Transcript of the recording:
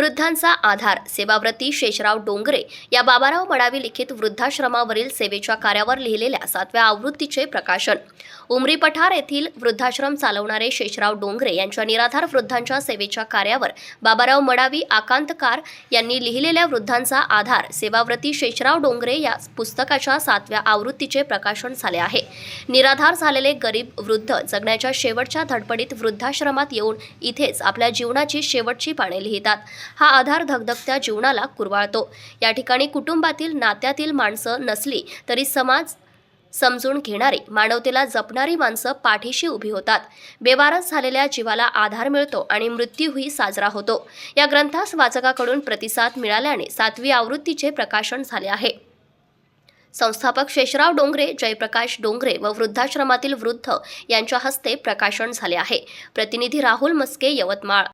वृद्धांचा आधार. सेवाव्रती शेषराव डोंगरे या बाबाराव मडावी लिखित वृद्धाश्रमावरील सेवेच्या कार्यावर लिहिलेल्या सातव्या आवृत्तीचे प्रकाशन. उमरी पठार येथील वृद्धाश्रम चालवणारे शेषराव डोंगरे यांच्या निराधार वृद्धांच्या सेवेच्या कार्यावर बाबाराव मडावी आकांतकार यांनी लिहिलेल्या वृद्धांचा आधार सेवाव्रती शेषराव डोंगरे या पुस्तकाच्या सातव्या आवृत्तीचे प्रकाशन झाले आहे. निराधार झालेले गरीब वृद्ध जगण्याच्या शेवटच्या धडपडीत वृद्धाश्रमात येऊन इथेच आपल्या जीवनाची शेवटची पाने लिहितात. हा आधार धगधगत्या जीवनाला कुरवाळतो. या ठिकाणी कुटुंबातील नात्यातील माणसं नसली तरी समाज समजून घेणारी मानवतेला जपणारी माणसं पाठीशी उभी होतात. बेवारस झालेल्या जीवाला आधार मिळतो आणि मृत्यूही साजरा होतो. या ग्रंथास वाचकाकडून प्रतिसाद मिळाल्याने सातवी आवृत्तीचे प्रकाशन झाले आहे. संस्थापक शेषराव डोंगरे जयप्रकाश डोंगरे व वृद्धाश्रमातील वृद्ध यांच्या हस्ते प्रकाशन झाले आहे. प्रतिनिधी राहुल मस्के यवतमाळ.